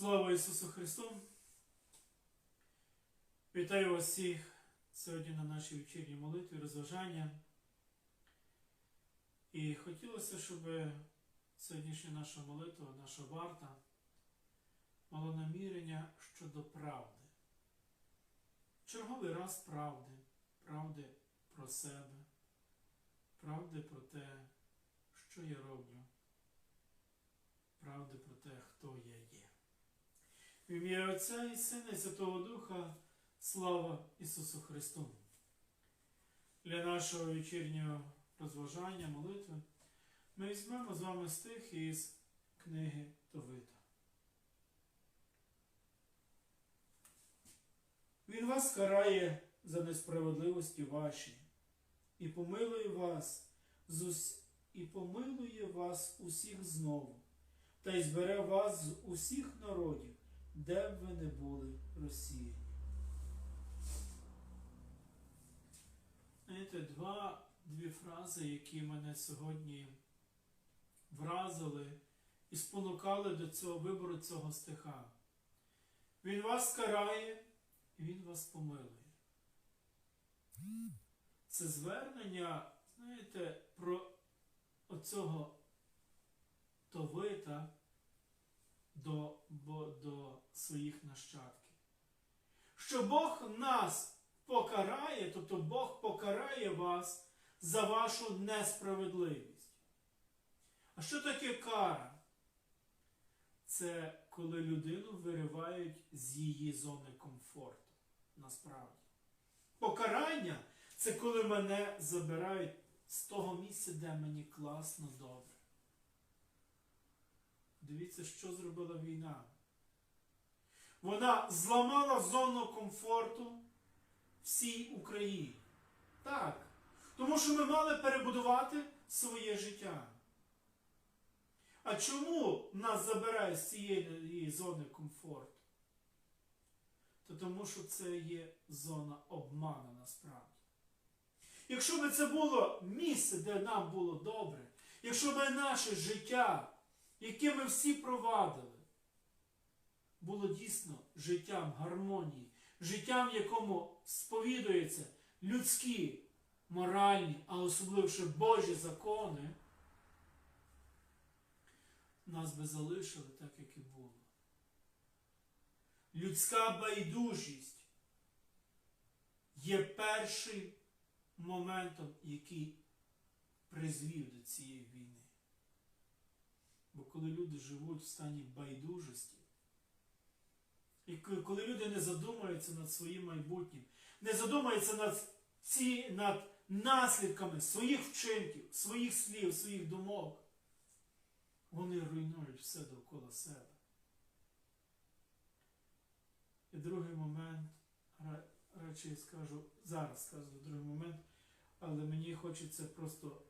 Слава Ісусу Христу! Вітаю вас всіх сьогодні на нашій вечірній молитві, розважання. І хотілося, щоб сьогоднішня наша молитва, наша варта мала намірення щодо правди. Черговий раз правди, правди про себе, правди про те, що я роблю, правди про те, хто я є. В ім'я Отця і Сина і Святого Духа, слава Ісусу Христу! Для нашого вечірнього розважання, молитви, ми візьмемо з вами стих із книги Товита. Він вас карає за несправедливості ваші, і помилує вас з і помилує вас усіх знову, та й збере вас з усіх народів, де б ви не були розсіяні. Знаєте, два, дві фрази, які мене сьогодні вразили і спонукали до цього вибору цього стиха. Він вас карає, і він вас помилує. Це звернення, знаєте, про оцього Товита до, до своїх нащадків. Що Бог нас покарає, тобто Бог покарає вас за вашу несправедливість. А що таке кара? Це коли людину виривають з її зони комфорту. Насправді. Покарання це коли мене забирають з того місця, де мені класно добре. Дивіться, що зробила війна. Вона зламала зону комфорту всій Україні. Так. Тому що ми мали перебудувати своє життя. А чому нас забирають з цієї зони комфорту? То тому що це є зона обману насправді. Якщо б це було місце, де нам було добре, якщо б наше життя, яке ми всі провадили, було дійсно життям гармонії, життям, в якому сповідуються людські, моральні, а особливо Божі закони, нас би залишили так, як і було. Людська байдужість є першим моментом, який призвів до цієї війни. Бо коли люди живуть в стані байдужості, і коли люди не задумуються над своїм майбутнім, не задумуються над, ці, над наслідками своїх вчинків, своїх слів, своїх думок, вони руйнують все довкола себе. І другий момент, я скажу, зараз скажу другий момент, але мені хочеться просто,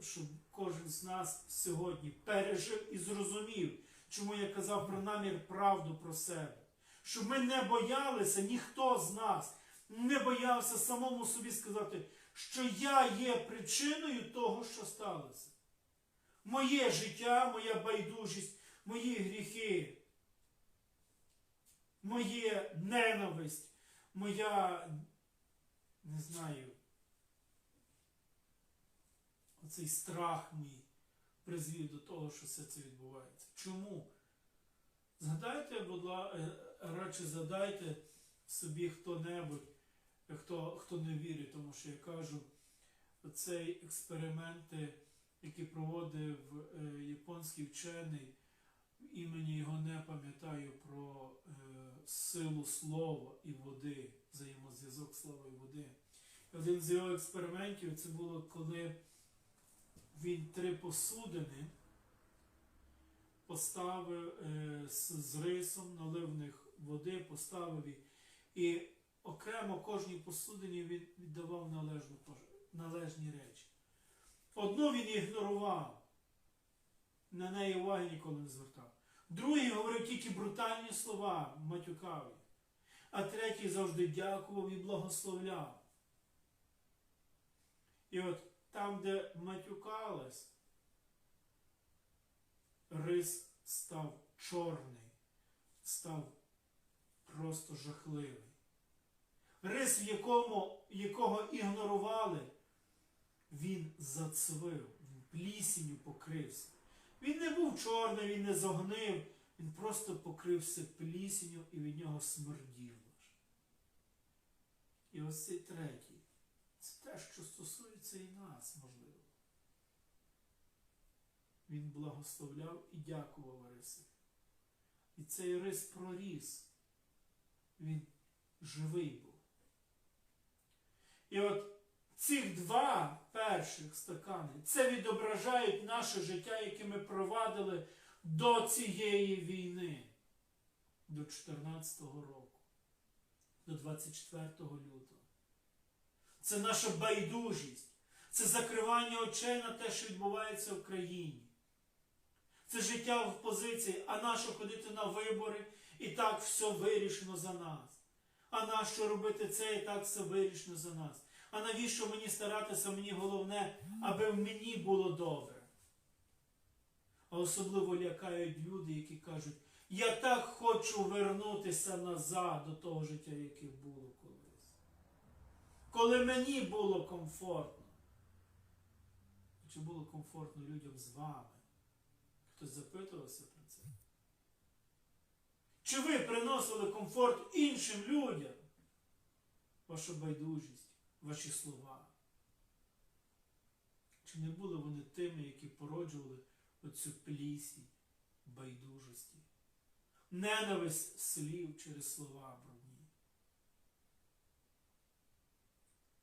щоб кожен з нас сьогодні пережив і зрозумів, чому я казав про намір правду про себе. Щоб ми не боялися, ніхто з нас не боявся самому собі сказати, що я є причиною того, що сталося. Моє життя, моя байдужість, мої гріхи, моє ненависть, моя, не знаю, оцей страх мій призвів до того, що все це відбувається. Чому? Згадайте, будь ласка, радше задайте собі хто-небудь, хто хто не вірить, тому що я кажу, цей експерименти, які проводив е, японський вчений, імені його не пам'ятаю про е, силу слова і води, взаємозв'язок слова і води. Один з його експериментів це було, коли він три посудини поставив е, з, рисом, налив в них води, поставив. І окремо кожній посудині він віддавав належні речі. Одну він ігнорував, на неї уваги ніколи не звертав. Другий говорив тільки брутальні слова, матюкав. А третій завжди дякував і благословляв. І от там, де матюкалось, рис став чорний, став просто жахливий. Рис, в якому, якого ігнорували, він зацвив, він плісінню покрився. Він не був чорний, він не зогнив, він просто покрився плісінню і від нього смерділо. І ось цей третій. Це те, що стосується і нас, можливо. Він благословляв і дякував Рису. І цей рис проріс. Він живий був. І от цих два перших стакани це відображають наше життя, яке ми провадили до цієї війни, до 14-го року, до 24 лютого. Це наша байдужість, це закривання очей на те, що відбувається в країні. Це життя в позиції, а нащо ходити на вибори і так все вирішено за нас. А нащо робити це і так все вирішено за нас? А навіщо мені старатися, мені головне, аби в мені було добре? А особливо лякають люди, які кажуть, я так хочу вернутися назад до того життя, яке було. Коли мені було комфортно. Чи було комфортно людям з вами? Хтось запитувався про це? Чи ви приносили комфорт іншим людям? Ваша байдужість, ваші слова? Чи не були вони тими, які породжували оцю плісінь байдужості? Ненависть слів через слова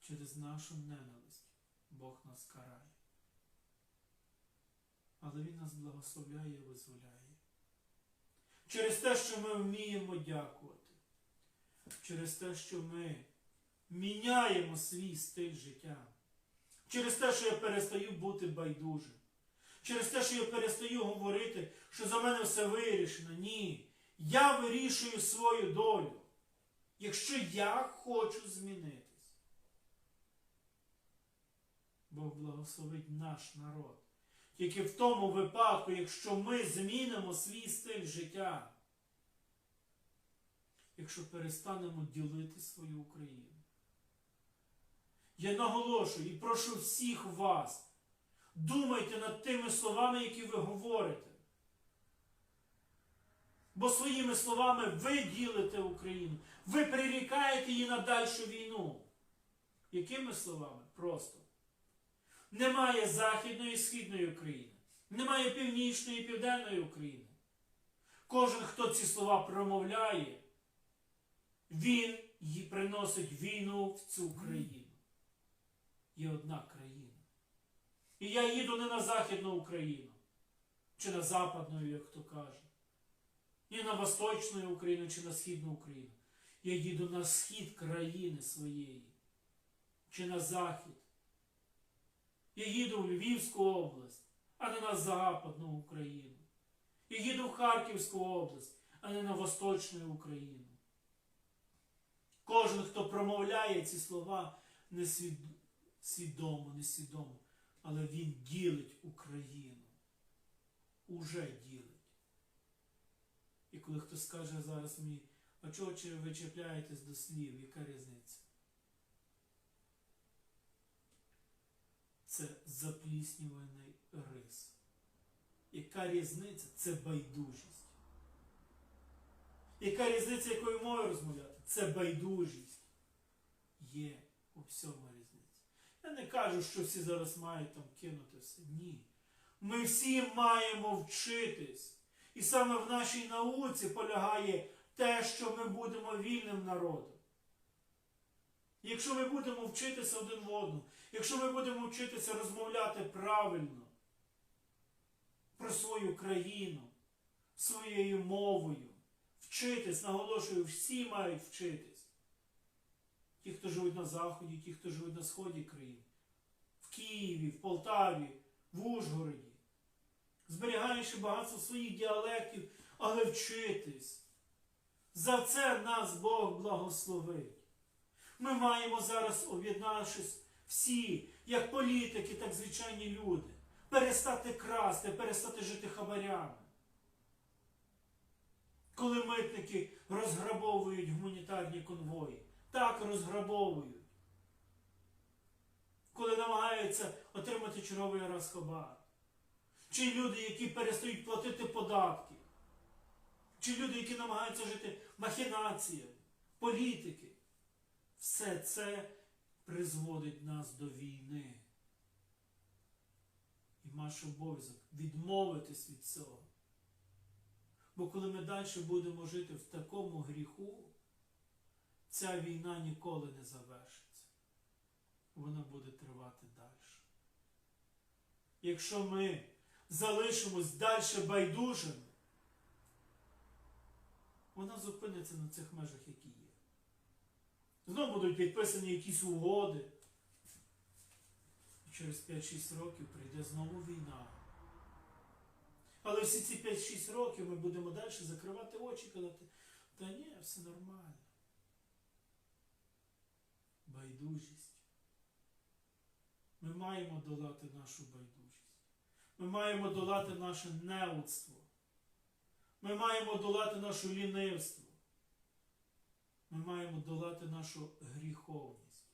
Через нашу ненависть Бог нас карає. Але Він нас благословляє і визволяє. Через те, що ми вміємо дякувати, через те, що ми міняємо свій стиль життя, через те, що я перестаю бути байдужим, через те, що я перестаю говорити, що за мене все вирішено. Ні. Я вирішую свою долю, якщо я хочу змінитись. Бог благословить наш народ. Тільки в тому випадку, якщо ми змінимо свій стиль життя, якщо перестанемо ділити свою Україну. Я наголошую і прошу всіх вас, думайте над тими словами, які ви говорите. Бо своїми словами ви ділите Україну, ви прирікаєте її на дальшу війну. Якими словами? Просто. Немає Західної і Східної України. Немає Північної і Південної України. Кожен, хто ці слова промовляє, він приносить війну в цю країну. Є одна країна. І я їду не на Західну Україну, чи на Западну, як хто каже, ні на Восточну Україну, чи на Східну Україну. Я їду на схід країни своєї, чи на захід. Я їду в Львівську область, а не на Западну Україну. Я їду в Харківську область, а не на Восточну Україну. Кожен, хто промовляє ці слова, не свідомо, несвідомо, але він ділить Україну. Уже ділить. І коли хтось скаже зараз мені, а чого ви чіпляєтесь до слів, яка різниця? Це запліснюваний рис. Яка різниця? Це байдужість. Яка різниця, якою мовою розмовляти? Це байдужість. Є у всьому різниця. Я не кажу, що всі зараз мають там кинути все. Ні. Ми всі маємо вчитись. І саме в нашій науці полягає те, що ми будемо вільним народом. Якщо ми будемо вчитися один в одному, якщо ми будемо вчитися розмовляти правильно про свою країну, своєю мовою, вчитись, наголошую, всі мають вчитись. Ті, хто живуть на Заході, ті, хто живуть на сході країни, в Києві, в Полтаві, в Ужгороді, зберігаючи багатство своїх діалектів, але вчитись. За це нас Бог благословить. Ми маємо зараз, об'єднавшись всі, як політики, так звичайні люди, перестати красти, перестати жити хабарями. коли митники розграбовують гуманітарні конвої. Так розграбовують. Коли намагаються отримати черговий раз хабар. Чи люди, які перестають платити податки. Чи люди, які намагаються жити махінаціями, політики. Все це призводить нас до війни. І наш обов'язок відмовитись від цього. Бо коли ми далі будемо жити в такому гріху, ця війна ніколи не завершиться. Вона буде тривати далі. Якщо ми залишимось далі байдужими, вона зупиниться на цих межах, які є. Знову будуть підписані якісь угоди. І через 5-6 років прийде знову війна. Але всі ці 5-6 років ми будемо далі закривати очі і казати, та ні, все нормально. Байдужість. Ми маємо долати нашу байдужість. Ми маємо долати наше неудство. Ми маємо долати нашу лінивство. Ми маємо долати нашу гріховність.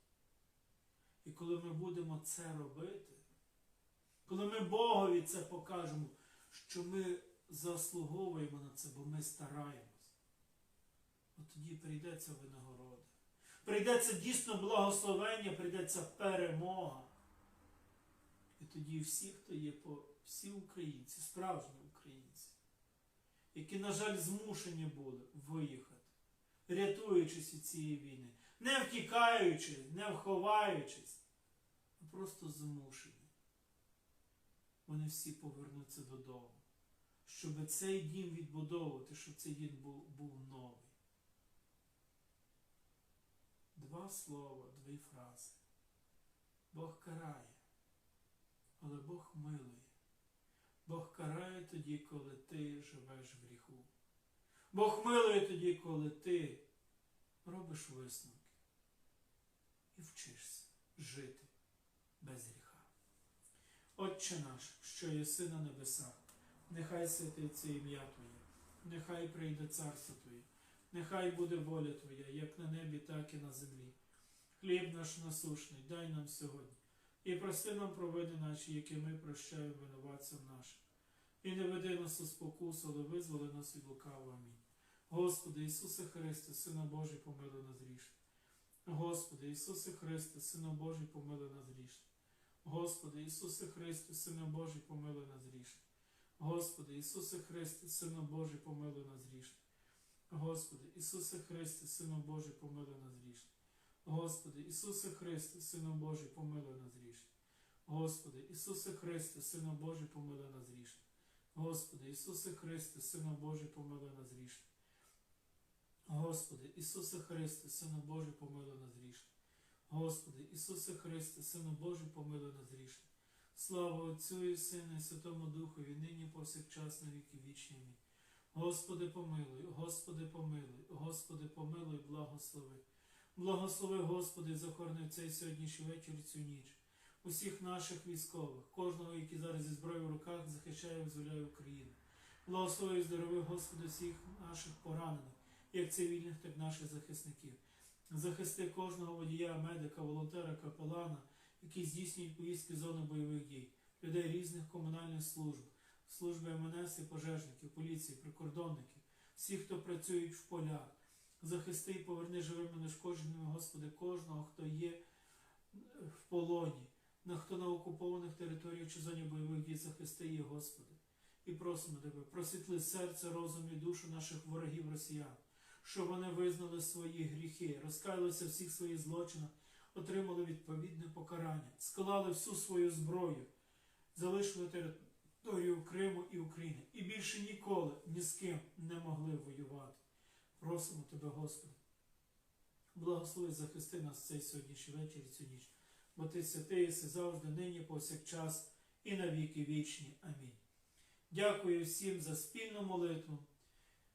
І коли ми будемо це робити, коли ми Богові це покажемо, що ми заслуговуємо на це, бо ми стараємось, от тоді прийдеться винагорода. Прийдеться дійсно благословення, прийдеться перемога. І тоді всі, хто є по всі українці, справжні українці, які, на жаль, змушені були виїхати рятуючись від цієї війни, не втікаючи, не вховаючись, а просто змушені. Вони всі повернуться додому, щоб цей дім відбудовувати, щоб цей дім був, був новий. Два слова, дві фрази. Бог карає, але Бог милує. Бог карає тоді, коли ти живеш в гріху. Бог милує тоді, коли ти робиш висновки і вчишся жити без гріха. Отче наш, що єси на небесах, нехай святиться ім'я Твоє, нехай прийде царство Твоє, нехай буде воля Твоя, як на небі, так і на землі. Хліб наш насушний, дай нам сьогодні, і прости нам провини наші, які ми прощаємо винуватцям нашим. І не веди нас у спокусу, але визволи нас від лукавого. Амінь. Господи Ісусе Христе, Сина Божий, помилуй нас грішних. Господи Ісусе Христе, Сина Божий, помилуй нас грішних. Господи Ісусе Христе, Сина Божий, помилуй нас грішних. Господи Ісусе Христе, Сина Божий, помилуй нас грішних. Господи Ісусе Христе, Сина Божий, помилуй нас грішних. Господи Ісусе Христе, Сина Божий, помилуй нас грішних. Господи Ісусе Христе, Сина Божий, помилуй нас грішних. Господи Ісусе Христе, Сина Божий, помилуй нас грішних. Господи, Ісусе Христе, Сину Божий, помилуй нас грішних. Господи, Ісусе Христе, Сину Божий, помилуй нас грішних. Слава Отцю і Сину, і Святому Духові, нині повсякчас на віки вічні. Господи, помилуй, Господи, помилуй, Господи, помилуй, благослови. Благослови, Господи, захорони цей сьогоднішній вечір, цю ніч. Усіх наших військових, кожного, який зараз зі зброєю в руках захищає і визволяє Україну. Благослови і здорови, Господи, всіх наших поранених як цивільних, так і наших захисників. Захисти кожного водія, медика, волонтера, капелана, які здійснюють поїздки зони бойових дій, людей різних комунальних служб, служби МНС і пожежників, поліції, прикордонників, всіх, хто працюють в полях. Захисти і поверни живими нешкодженими, Господи, кожного, хто є в полоні, на хто на окупованих територіях чи зоні бойових дій, захисти їх, Господи. І просимо Тебе, просвітли серце, розум і душу наших ворогів росіян щоб вони визнали свої гріхи, розкаялися всіх своїх злочинах, отримали відповідне покарання, склали всю свою зброю, залишили територію Криму і України і більше ніколи ні з ким не могли воювати. Просимо Тебе, Господи. Благослови захисти нас цей сьогоднішній вечір і цю ніч, бо Ти святий єси завжди, нині, повсякчас і на віки вічні. Амінь. Дякую всім за спільну молитву.